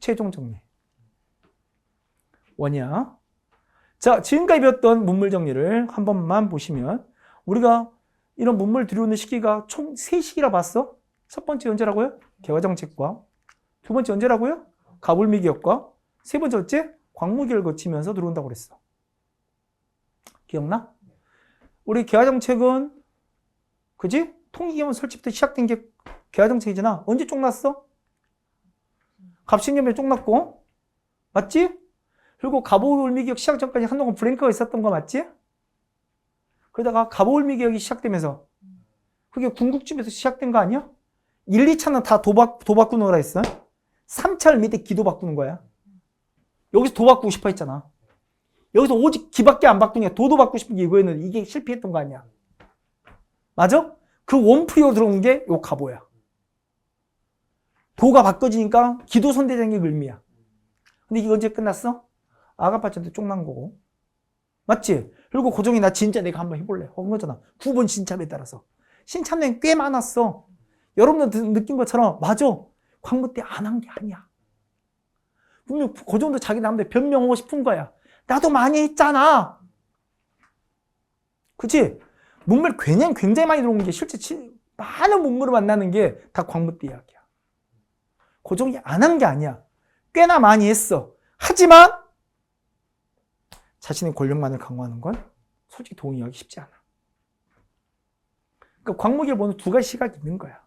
최종 정리. 원이야. 자, 지금까지 배웠던 문물 정리를 한 번만 보시면 우리가 이런 문물 들여오는 시기가 총 3시기라 봤어? 첫 번째 언제라고요? 개화정책과 두 번째 언제라고요? 가불미기역과 세 번째 어째? 광무기를 거치면서 들어온다고 그랬어. 기억나? 우리 개화정책은 그지? 통일기원 설치부터 시작된 게 개화정책이잖아. 언제 쪽났어? 갑신년에 쪽났고 맞지? 그리고 가보울미기역 시작 전까지 한동안 브랭크가 있었던 거 맞지? 그러다가 가보울미기역이 시작되면서 그게 궁극집에서 시작된 거 아니야? 1, 2차는 다 도박, 도 바꾸는 거라 했어. 3차를 밑에 기도 바꾸는 거야. 여기서 도 바꾸고 싶어 했잖아. 여기서 오직 기밖에 안 바꾸냐. 도도 바꾸고 싶은 게 이거였는데 이게 실패했던 거 아니야. 맞아? 그 원프리로 들어온 게요 가보야. 도가 바꿔지니까 기도 선대장의 의미야. 근데 이게 언제 끝났어? 아가파한테 쪽난 거고. 맞지? 그리고 고정이 나 진짜 내가 한번 해볼래. 한 거잖아. 9번 신참에 따라서. 신참은 꽤 많았어. 여러분들 느낀 것처럼, 맞아. 광고 때안 한 게 아니야. 분명 그 정도 자기 남들 변명하고 싶은 거야. 나도 많이 했잖아. 그치? 문물 굉장히, 굉장히 많이 들어온 게 실제 치- 많은 문물을 만나는 게 다 광무 때 이야기야. 고정이 안 한 게 아니야. 꽤나 많이 했어. 하지만 자신의 권력만을 강화하는 건 솔직히 동의하기 쉽지 않아. 그러니까 광무기를 보는 두 가지 시각이 있는 거야.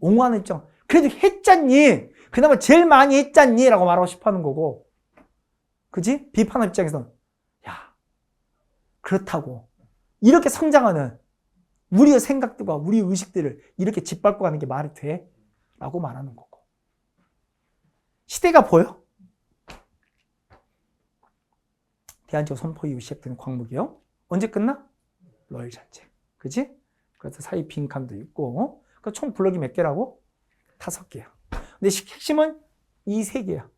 옹호하는 입장. 그래도 했잖니. 그나마 제일 많이 했잖니. 라고 말하고 싶어 하는 거고. 그지? 비판하는 입장에서는 야 그렇다고 이렇게 성장하는 우리의 생각들과 우리의 의식들을 이렇게 짓밟고 가는 게 말이 돼? 라고 말하는 거고. 시대가 보여? 대한제국 선포 이후 시작된 광무기요. 언제 끝나? 러일 전쟁. 그지? 그래서 사이 빈칸도 있고. 그총 블럭이 몇 개라고? 다섯 개야. 근데 핵심은 이 세 개야.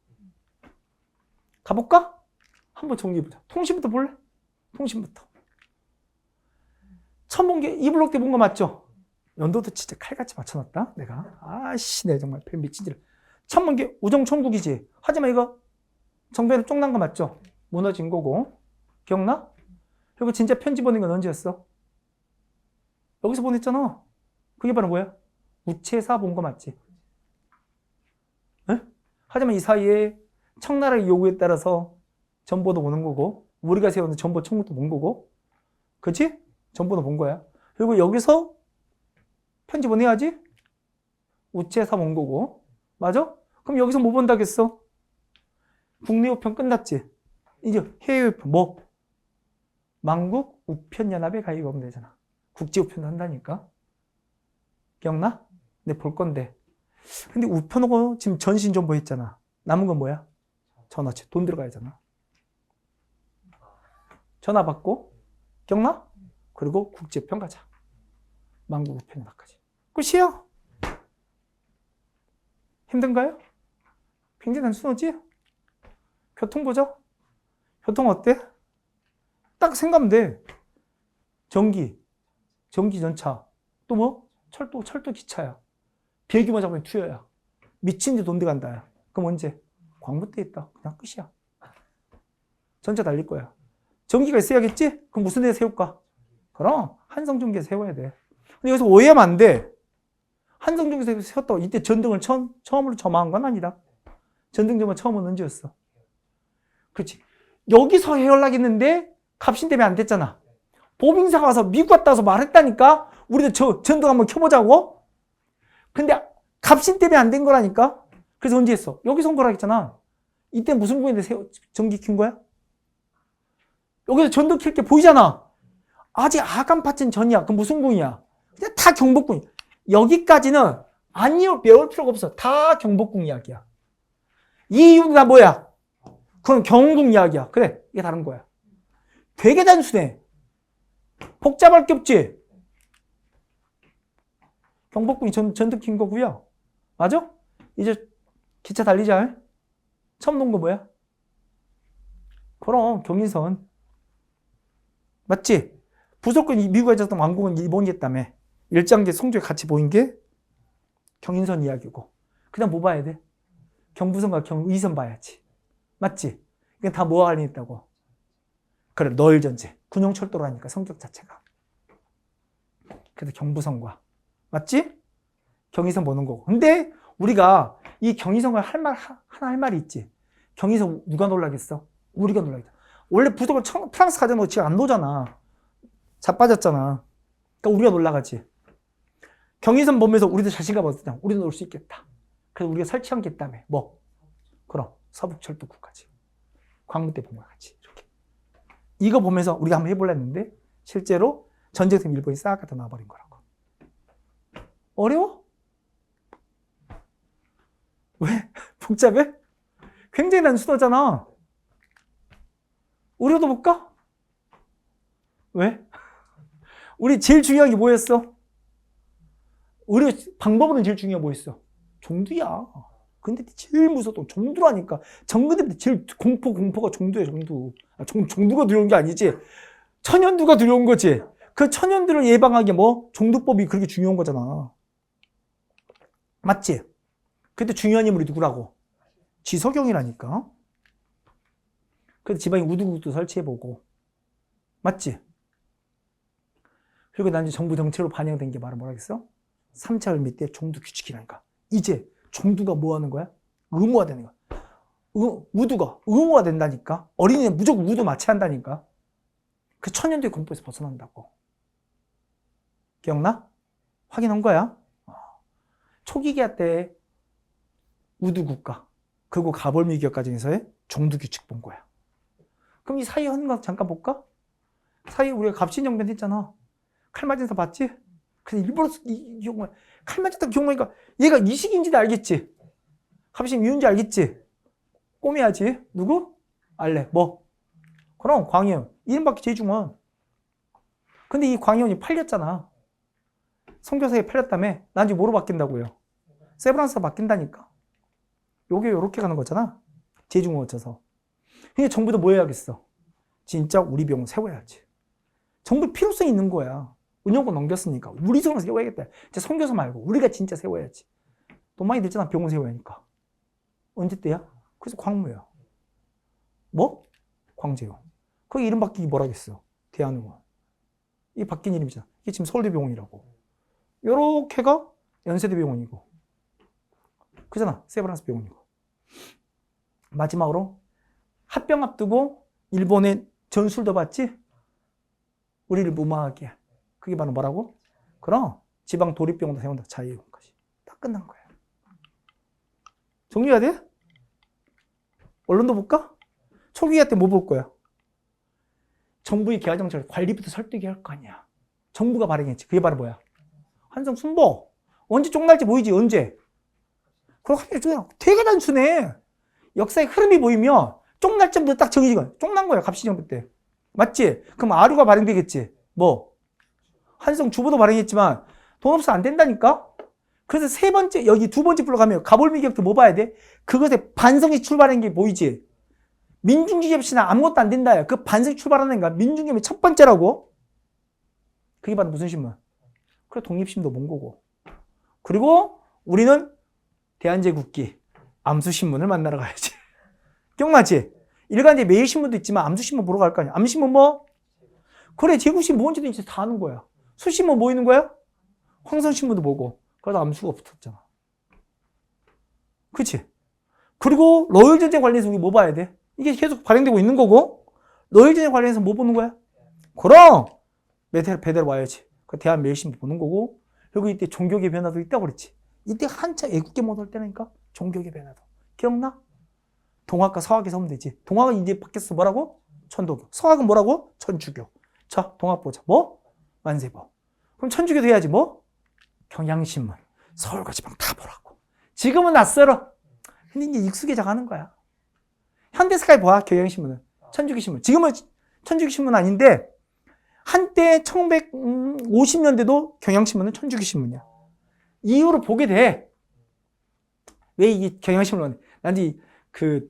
가볼까? 한번 정리해보자. 통신부터 볼래? 통신부터. 처음 본 게 이 블록 때 본 거 맞죠? 연도도 진짜 칼같이 맞춰놨다. 내가. 아씨, 내 정말 별 미친질. 처음 본게 우정총국이지. 하지만 이거 정배로 쪽난 거 맞죠? 무너진 거고. 기억나? 그리고 진짜 편지 보낸 건 언제였어? 여기서 보냈잖아. 그게 바로 뭐야? 우체사 본 거 맞지? 에? 하지만 이 사이에 청나라의 요구에 따라서 전보도 오는 거고, 우리가 세우는 전보 청구도 본 거고, 그치? 전보도 본 거야. 그리고 여기서 편지 보내야지? 우체사 본 거고, 맞아? 그럼 여기서 뭐 본다겠어? 국내 우편 끝났지? 이제 해외 우편, 뭐? 망국 우편연합에 가입하면 되잖아. 국제 우편도 한다니까. 기억나? 근데 볼 건데. 근데 우편하고 지금 전신 정보 했잖아. 남은 건 뭐야? 전화체. 돈 들어가야잖아. 전화 받고. 기억나? 그리고 국제 우편 가자. 망국 우편연합까지. 끝이야. 힘든가요? 굉장히 단순하지? 교통 보자. 교통 어때? 딱 생각하면 돼. 전기, 전기 전차, 또 뭐? 철도, 철도 기차야. 비행기만 잡으면 투여야. 미친 듯돈 들어간다. 그럼 언제? 광부 때 있다. 그냥 끝이야. 전차 달릴 거야. 전기가 있어야겠지? 그럼 무슨 데 세울까? 그럼 한성전기에 세워야 돼. 근데 여기서 오해하면 안 돼. 한성전기에서 세웠다고 이때 전등을 처음, 처음으로 점화한 건 아니다. 전등 점화 처음은 언제였어? 그렇지. 여기서 해열나겠는데 값신 때문에 안 됐잖아. 보빙사가 와서 미국 갔다 와서 말했다니까? 우리도 저 전등 한번 켜보자고? 근데 값신 때문에 안 된 거라니까? 그래서 언제 했어? 여기서 온 거라 했잖아. 이때 무슨 부분인데 세- 전기 킨 거야? 여기서 전등 킬게 보이잖아. 아직 아간 파츠는 전이야. 그럼 무슨 궁이야? 그냥 다 경복궁. 여기까지는 아니요 배울 필요가 없어. 다 경복궁 이야기야. 이 이유는 다 뭐야? 그건 경궁 이야기야. 그래, 이게 다른 거야. 되게 단순해. 복잡할 게 없지? 경복궁이 전, 전득 킨 거고요. 맞아? 이제 기차 달리자. 처음 놓은 거 뭐야? 그럼 경인선. 맞지? 부속권 이 미국에 있었던 왕국은 일본이 했다며. 일장제 성조에 같이 보인 게 경인선 이야기고. 그 다음 뭐 봐야 돼? 경부선과 경의선 봐야지. 맞지? 이건 다 뭐와 관련 있다고? 그래, 널 전제. 군용철도라니까 성격 자체가. 그래서 경부선과 맞지? 경의선 보는 거고. 근데 우리가 이 경의선과 할 말, 하나 할 말이 있지. 경의선 누가 놀라겠어? 우리가 놀라겠다. 원래 부속을 청- 프랑스 가져놓고 지금 안 놓잖아. 자빠졌잖아. 그러니까 우리가 놀라가지. 경의선 보면서 우리도 자신감 얻었잖아. 우리도 놀 수 있겠다. 그래서 우리가 설치한 게 있다며. 뭐? 그럼 서북철도구까지. 광무 때본거 같이. 이렇게. 이거 보면서 우리가 한번 해볼라 했는데 실제로 전쟁팀 일본이 싹 갖다 놔버린 거라고. 어려워? 왜? 복잡해? 굉장히 단순하잖아. 우리도 볼까? 왜? 우리 제일 중요한 게 뭐였어? 우리 방법으로는 제일 중요한 게 뭐였어? 종두야. 근데 제일 무서웠던 종두라니까. 정근대 때 제일 공포, 공포가 종두야, 종두. 아, 종, 종두가 두려운 게 아니지. 천연두가 두려운 거지. 그 천연두를 예방하기 뭐? 종두법이 그렇게 중요한 거잖아. 맞지? 그때 중요한 인물이 누구라고? 지석영이라니까. 그래서 지방에 우두국도 설치해보고. 맞지? 그리고 난 이제 정부 정책으로 반영된 게 바로 뭐라겠어? 3차 을미 때 종두 규칙이라니까. 이제 종두가 뭐 하는 거야? 의무화되는 거야. 의, 우두가 의무화된다니까. 어린이는 무조건 우두 마취한다니까. 그 천년도의 공포에서 벗어난다고. 기억나? 확인한 거야? 어. 초기 계약 때 우두 국가, 그리고 가벌미 기업 과정에서의 종두 규칙 본 거야. 그럼 이 하는 거 잠깐 볼까? 사이에 우리가 갑신정변 했잖아. 칼 맞은 사 봤지? 그래서 일부러 이, 이 경우에 칼 맞았다 경우니까 얘가 이식인지도 알겠지? 갑신 이윤지 알겠지? 꼬매야지. 누구? 알래. 뭐? 그럼 광희연. 이름밖에 제중원. 근데 이 광희연이 팔렸잖아. 성교사에 팔렸다며. 난 이제 뭐로 바뀐다고요? 세브란스가 바뀐다니까. 요게 요렇게 가는 거잖아. 제중원 거쳐서. 근데 정부도 뭐 해야겠어? 진짜 우리 병원 세워야지. 정부 필요성이 있는 거야. 운영권 넘겼으니까. 우리 병원 세워야겠다. 이제 성교사 말고 우리가 진짜 세워야지. 돈 많이 들잖아. 병원 세워야 하니까. 언제 때야? 그래서 광무야. 뭐? 광재용. 거기 이름 바뀌기 뭐라겠어? 대한의원. 이 바뀐 이름이잖아. 이게 지금 서울대병원이라고. 요렇게가 연세대병원이고. 그잖아. 세브란스 병원이고. 마지막으로 합병 앞두고 일본의 전술도 봤지? 우리를 무마하게. 그게 바로 뭐라고? 그럼 지방 도립병원도 세운다. 자유의원까지. 다 끝난 거야. 정리해야 돼? 언론도 볼까? 초기화 때 뭐 볼 거야? 정부의 개화 정책을 관리부터 설득이 할 거 아니야. 정부가 발행했지. 그게 바로 뭐야? 한성 순보. 언제 쪽날지 보이지? 언제? 그럼 하면 되게 단순해. 역사의 흐름이 보이면 쪽날 점부터 딱 정해지고 쪽난 거야. 갑시정부 때. 맞지? 그럼 아류가 발행되겠지. 뭐? 한성 주보도 발행했지만 돈 없어 안 된다니까? 그래서 세 번째, 여기 두 번째 불러 가면 가볼미격도 뭐 봐야 돼? 그것에 반성이 출발한 게 보이지? 민중주의 없이는 아무것도 안 된다. 그 반성이 출발하는 거 민중주의의 첫 번째라고. 그게 바로 무슨 신문? 그래, 독립신도 본 거고. 그리고 우리는 대한제국기 암수신문을 만나러 가야지. 기억나지? 일간지 매일신문도 있지만 암수신문 보러 갈 거 아니야. 암신문 뭐? 그래, 제국신 뭔지도 이제 다 아는 거야. 수신문 뭐 있는 거야? 황선신문도 보고. 그러다 암수가 붙었잖아. 그치? 그리고 러일 전쟁 관련해서 우리 뭐 봐야 돼? 이게 계속 발행되고 있는 거고, 러일 전쟁 관련해서 뭐 보는 거야? 그럼! 배대로, 배대로 와야지. 그 대한 매일신문 보는 거고, 그리고 이때 종교계 변화도 있다고 그랬지. 이때 한참 애국계 못할 때니까 종교계 변화도. 기억나? 동학과 서학에서 하면 되지. 동학은 이제 바뀌었어. 뭐라고? 천도교. 서학은 뭐라고? 천주교. 자, 동학 보자. 뭐? 만세보. 그럼 천주교도 해야지. 뭐? 경향신문. 서울과 지방 다 보라고. 지금은 낯설어. 근데 이제 익숙해져 가는 거야. 현대스카이 봐. 경향신문은. 천주교신문. 지금은 천주교신문 아닌데 한때 1950년대도 경향신문은 천주교신문이야. 이후로 보게 돼. 왜 이게 경향신문을 난 이, 그,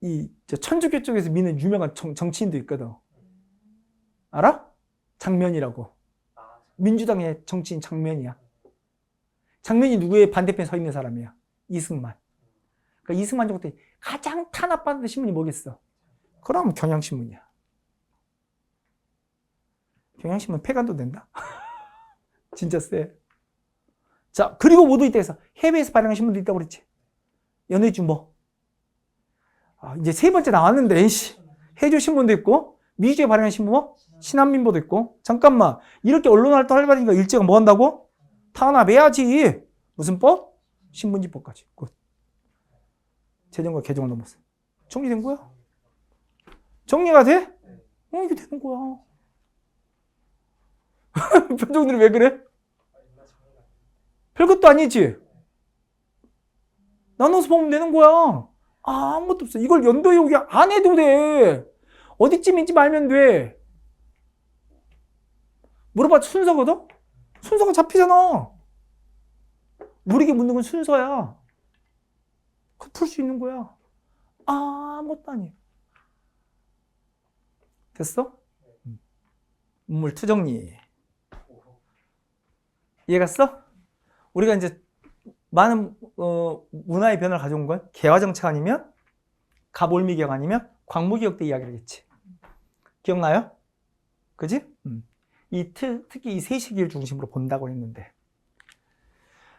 이, 저 천주교 쪽에서 믿는 유명한 정, 정치인도 있거든. 알아? 장면이라고. 민주당의 정치인 장면이야. 장면이 누구의 반대편에 서 있는 사람이야. 이승만. 그러니까 이승만 정부 때 가장 탄압받는 신문이 뭐겠어? 그럼 경향신문이야. 경향신문 폐간도 된다. 진짜 쎄. 자, 그리고 모두 이때에서 해외에서 발행한 신문도 있다고 그랬지. 연예주뭐. 아, 이제 세 번째 나왔는데, 씨. 해주 신문도 있고, 미주에 발행한 신문 뭐? 신한민보도 있고. 잠깐만. 이렇게 언론 활동 활발하니까 일제가 뭐 한다고? 탄압해야지. 무슨 법? 신문지법까지. 굿. 재정과 개정을 넘었어. 정리된 거야? 정리가 돼? 어, 이게 되는 거야. 표정들이 왜 그래? 별것도 아니지? 나눠서 보면 되는 거야. 아, 아무것도 없어. 이걸 연도 외우기 안 해도 돼. 어디쯤인지 말면 돼. 물어봐 순서거든? 순서가 잡히잖아. 모르게 묻는 건 순서야. 풀수 있는 거야. 아, 아무것도 아니야. 됐어? 문물 투정리. 이해 갔어? 우리가 이제 많은 어, 문화의 변화를 가져온 건 개화정책 아니면 갑올미개혁 아니면 광무개혁 때 이야기를 했지. 기억나요? 그지? 음. 이 트, 특히 이 세 시기를 중심으로 본다고 했는데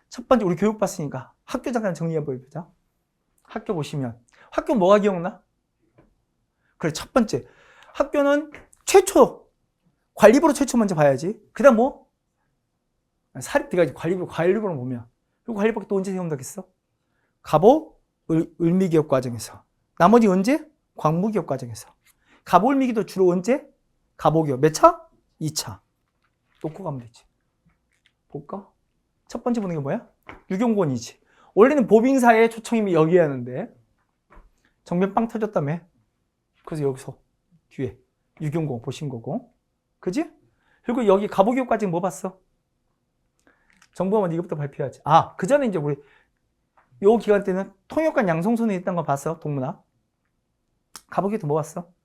첫 번째 우리 교육 받으니까 학교 잠깐 정리 한번 해보자. 학교 보시면 학교 뭐가 기억나? 그래 첫 번째 학교는 최초 관리부로 최초 먼저 봐야지. 그 다음 뭐? 사립 네가 관리부 관리부로 보면 그리고 관리부가 또 언제 세운다겠어? 갑오 을, 을미기업 과정에서 나머지 언제? 광무기업 과정에서 갑오 을미기도 주로 언제? 갑오기업 몇 차? 2차 놓고 가면 되지. 볼까? 첫 번째 보는 게 뭐야? 유경권이지. 원래는 보빙사의 초청임이 여기였는데 정면 빵 터졌다며. 그래서 여기서 뒤에 유경공 보신 거고. 그지? 그리고 여기 가보기업까지 뭐 봤어? 먼저 이것부터 발표하지. 아, 그 전에 이제 우리 요 기간 때는 통역관 양성손에 있던 거 봤어? 동문화. 가보기도 뭐 봤어?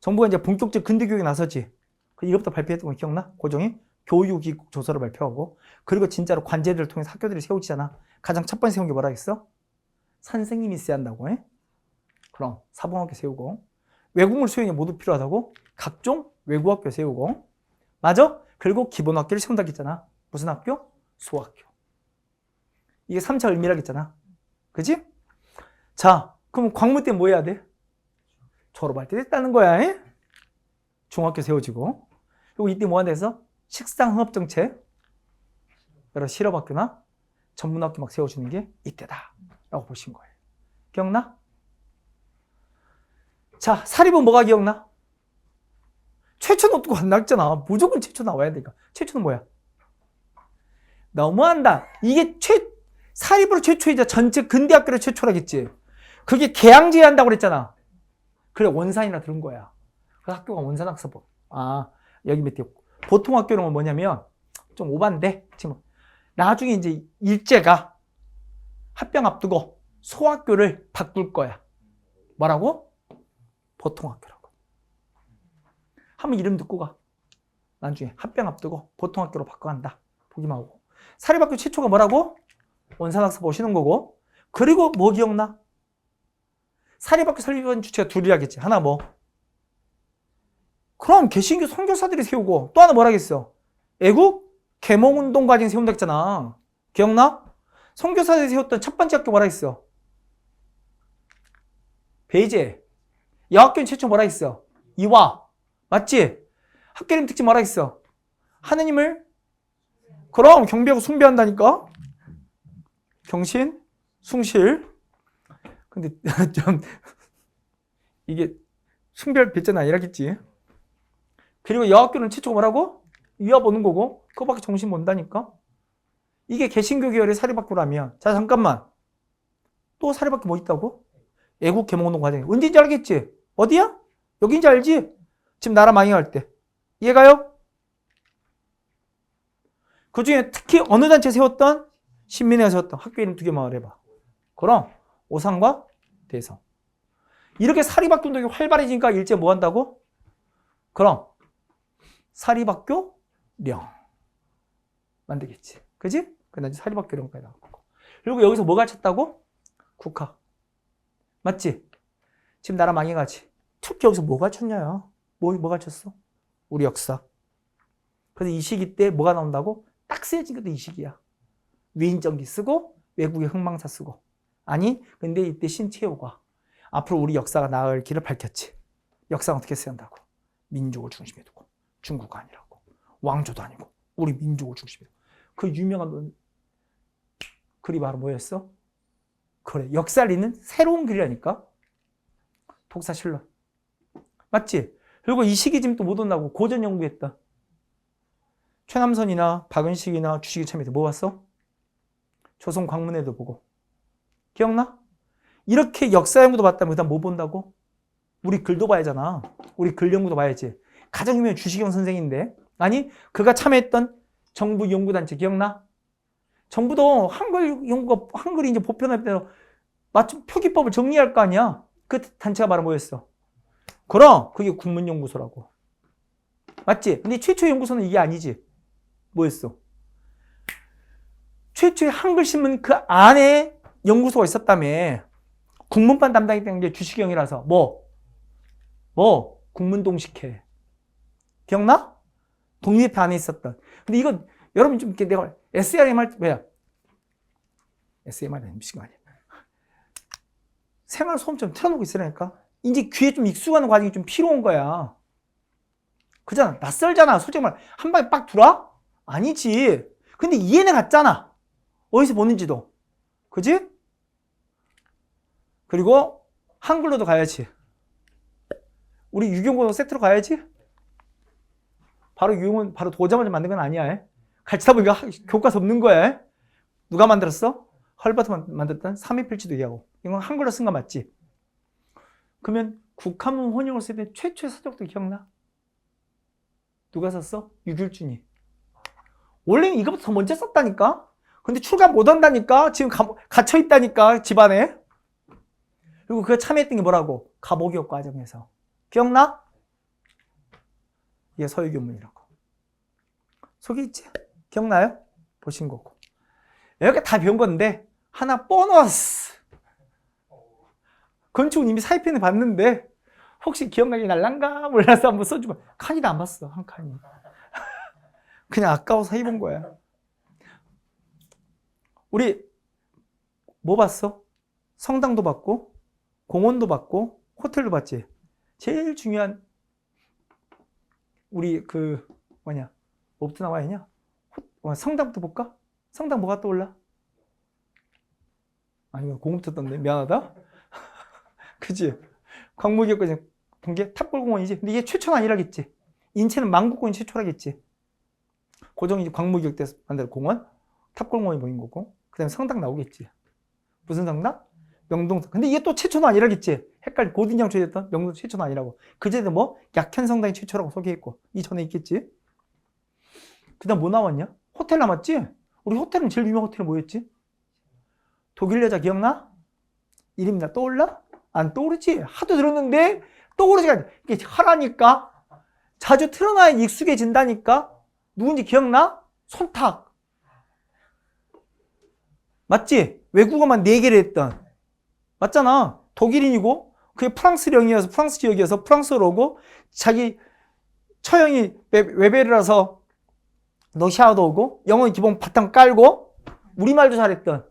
정부가 이제 본격적 근대 교육에 나서지. 그 이것부터 발표했던 거 기억나? 고정이 교육이국 조서를 발표하고 그리고 진짜로 관제들을 통해서 학교들이 세우지잖아. 가장 첫 번째 세운 게 뭐라 했어? 선생님이 있어야 한다고 해. 그럼 사범학교 세우고 외국물 수행이 모두 필요하다고 각종 외국학교 세우고 맞아? 그리고 기본학교를 세운다고 했잖아. 무슨 학교? 소학교. 이게 3차 을미락했잖아. 그지? 자, 그럼 광무 때 뭐 해야 돼? 졸업할 때 됐다는 거야. 에? 중학교 세워지고. 그리고 이때 뭐 한다해서 식상흥업정책. 여러 실업학교나 전문학교 막 세워주는 게 이때다. 라고 보신 거예요. 기억나? 자, 사립은 뭐가 기억나? 최초는 어떻게 안 나왔잖아. 무조건 최초 나와야 되니까. 최초는 뭐야? 너무한다. 이게 최, 사립으로 최초이자 전체 근대학교로 최초라겠지. 그게 개항제야 한다고 그랬잖아. 그래, 원산이나 들은 거야. 그 학교가 원산학사법. 아, 여기 밑에. 보통 학교는 뭐냐면, 좀 오반데, 지금. 나중에 이제 일제가 합병 앞두고 소학교를 바꿀 거야. 뭐라고? 보통 학교라고. 한번 이름 듣고 가. 나중에 합병 앞두고 보통 학교로 바꿔간다. 보기만 하고. 사립학교 최초가 뭐라고? 원산학사 보시는 거고. 그리고 뭐 기억나? 사립학교 설립한 주체가 둘이라겠지. 하나 뭐? 그럼 개신교 선교사들이 세우고 또 하나 뭐라겠어? 애국 개몽운동 과정 세운다 했잖아. 기억나? 선교사들이 세웠던 첫 번째 학교 뭐라 했어? 베이제. 여학교는 최초 뭐라 했어? 이화. 맞지? 학교 이름 특징 뭐라 했어? 하느님을 그럼 경배하고 숭배한다니까? 경신, 숭실. 근데 좀 이게 숭배할 배자는 아니라겠지. 그리고 여학교는 최초 뭐라고? 이화 보는 거고 그거밖에 정신 못다니까. 이게 개신교 계열의 사립학교라면 자 잠깐만 또 사립학교 뭐 있다고? 애국 개몽운동 과정 언제인지 알겠지? 어디야? 여기인지 알지? 지금 나라 망해갈 때 이해가요? 그 중에 특히 어느 단체 세웠던 신민회가 세웠던 학교 이름 두 개만 말해봐. 그럼 오상과 대성. 이렇게 사립학교 운동이 활발해지니까 일제 뭐 한다고? 그럼 사립학교 령 만들겠지. 그지? 그다음 사립학교 령까지 나왔고. 그리고 여기서 뭐 가르쳤다고? 국학. 맞지? 지금 나라 망해가지. 특히 여기서 뭐 가르쳤냐? 뭐, 뭐 가르쳤어? 우리 역사. 그래서 이 시기 때 뭐가 나온다고? 딱 쓰여진 것도 이 시기야. 위인전기 쓰고 외국의 흥망사 쓰고. 아니, 근데 이때 신채호가 앞으로 우리 역사가 나을 길을 밝혔지. 역사는 어떻게 한다고? 민족을 중심에 두고. 중국 아니라고. 왕조도 아니고. 우리 민족을 중심에 두고. 그 유명한 논- 글이 바로 뭐였어? 그래. 역살리는 새로운 글이라니까? 독사실론. 맞지? 그리고 이 시기 지금 또 못 온다고 고전 연구했다. 최남선이나 박은식이나 주식이 참여해서 뭐 봤어? 조선 광문에도 보고. 기억나? 이렇게 역사 연구도 봤다면 그다음 뭐 본다고? 우리 글도 봐야잖아. 우리 글 연구도 봐야지. 가장 유명한 주식영 선생인데 아니 그가 참여했던 정부 연구단체 기억나? 정부도 한글 연구가 한글이 이제 보편화될 때로 맞춤 표기법을 정리할 거 아니야. 그 단체가 바로 뭐였어? 그럼 그게 국문연구소라고. 맞지? 근데 최초 연구소는 이게 아니지. 뭐였어? 최초의 한글 신문 그 안에 연구소가 있었다며. 국문반 담당했던 게 주식영이라서 뭐? 뭐? 국문동식회. 기억나? 독립회 안에 있었던. 근데 이건 여러분 좀 이렇게 내가 SRM 할 때, 뭐야? SMR이 미친 거 아니야? 생활 소음 좀 틀어놓고 있으라니까. 이제 귀에 좀 익숙하는 과정이 좀 필요한 거야. 그잖아. 낯설잖아. 솔직히 말, 한 방에 빡 들어와? 아니지. 근데 이해는 갔잖아. 어디서 보는지도. 그지? 그리고 한글로도 가야지. 우리 유경고도 세트로 가야지. 바로 유경은 바로 도자마자 만든 건 아니야. 가르치다 보니까 하- 교과서 없는 거야. 누가 만들었어? 헐버트 만- 만들었던 3위 필지도 얘기하고. 이건 한글로 쓴 거 맞지? 그러면 국한문 혼용을 쓸때 최초의 서적도 기억나? 누가 썼어? 유길준이. 원래는 이거부터 더 먼저 썼다니까? 근데 출가 못 한다니까? 지금 가, 갇혀 있다니까? 집안에? 그리고 그가 참여했던 게 뭐라고? 가보기업 과정에서. 기억나? 이게 서유교문이라고. 속에 있지? 기억나요? 보신 거고. 여기가 다 배운 건데, 하나 보너스! 건축은 이미 사이펜에 봤는데, 혹시 기억나기 날란가? 몰라서 한번 써주고. 칸이도 안 봤어, 한 칸이. 그냥 아까워서 해본 거야. 우리, 뭐 봤어? 성당도 봤고, 공원도 봤고, 호텔도 봤지? 제일 중요한, 우리 그, 뭐냐, 뭐부터 나와야 하냐? 성당부터 볼까? 성당 뭐가 떠올라? 아니면 공부터 떴네. 미안하다. 그지? 광무기업까지 본게 탑골공원이지. 근데 이게 최초는 아니라겠지. 인체는 만국공원 최초라겠지. 고정이 이제 광무기업 때 만든 공원, 탑골공원이 보인 거고. 그 다음에 성당 나오겠지. 무슨 성당? 명동성. 근데 이게 또 최초는 아니라겠지. 헷갈리, 고딘장 초대했던 명동 최초는 아니라고. 그제도 뭐, 약현 성당이 최초라고 소개했고. 이 전에 있겠지. 그 다음 뭐 나왔냐? 호텔 남았지? 우리 호텔은 제일 유명한 호텔은 뭐였지? 독일 여자 기억나? 이름이 나 떠올라? 안 떠오르지? 하도 들었는데 떠오르지가 않아. 이게 하라니까? 자주 틀어놔야 익숙해진다니까? 누군지 기억나? 손탁. 맞지? 외국어만 4개를 했던. 맞잖아. 독일인이고 그게 프랑스령이어서 프랑스 지역이어서 프랑스어로고 자기 처형이 웨- 웨베르라서 러시아어도 오고 영어 기본 바탕 깔고 우리말도 잘했던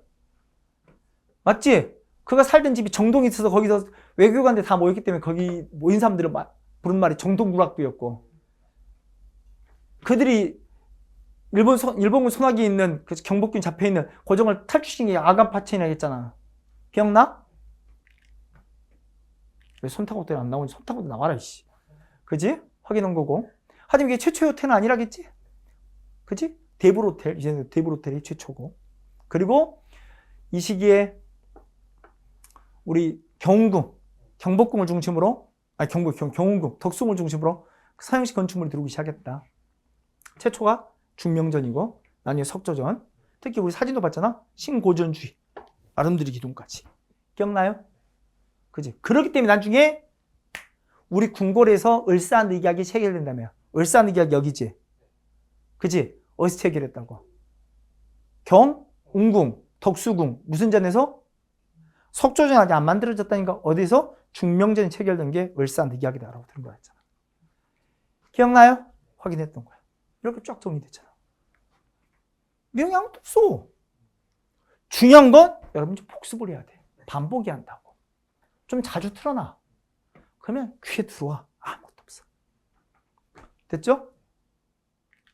맞지? 그가 살던 집이 정동에 있어서 거기서 외교관들 다 모였기 때문에 거기 모인 사람들을 마- 부른 말이 정동구락도였고 그들이 일본 소, 일본군 소나기 있는 그 경복궁 잡혀 있는 고정을 탈출시킨 게 아간 파첸이라 했잖아. 기억나? 왜 때는 안 나오니 손타고 나와라 이씨. 그지? 확인한 거고. 하지만 이게 최초의 호텔은 아니라겠지? 그지? 데블 호텔 이제는 데블 호텔이 최초고. 그리고 이 시기에 우리 경궁, 경복궁을 중심으로, 아니 경복, 경, 경운궁, 덕숭을 중심으로 서양식 건축물이 들어오기 시작했다. 최초가 중명전이고 나중에 석조전. 특히 우리 사진도 봤잖아. 신고전주의, 아름드리 기둥까지. 기억나요? 그지? 그렇기 때문에 나중에 우리 궁궐에서 을사늑약이 체결된다며. 을사늑약 여기지? 그지? 어디서 체결했다고? 경, 웅궁, 덕수궁, 무슨 전에서? 속조전하게 안 만들어졌다니까 어디서 중명전이 체결된 게 을사늑약이다라고 들은 거였잖아. 기억나요? 확인했던 거야. 이렇게 쫙 정리됐잖아. 아무것도 없어. 중요한 건 여러분 좀 복습을 해야 돼. 반복이 한다고. 좀 자주 틀어놔. 그러면 귀에 들어와. 아무것도 없어. 됐죠?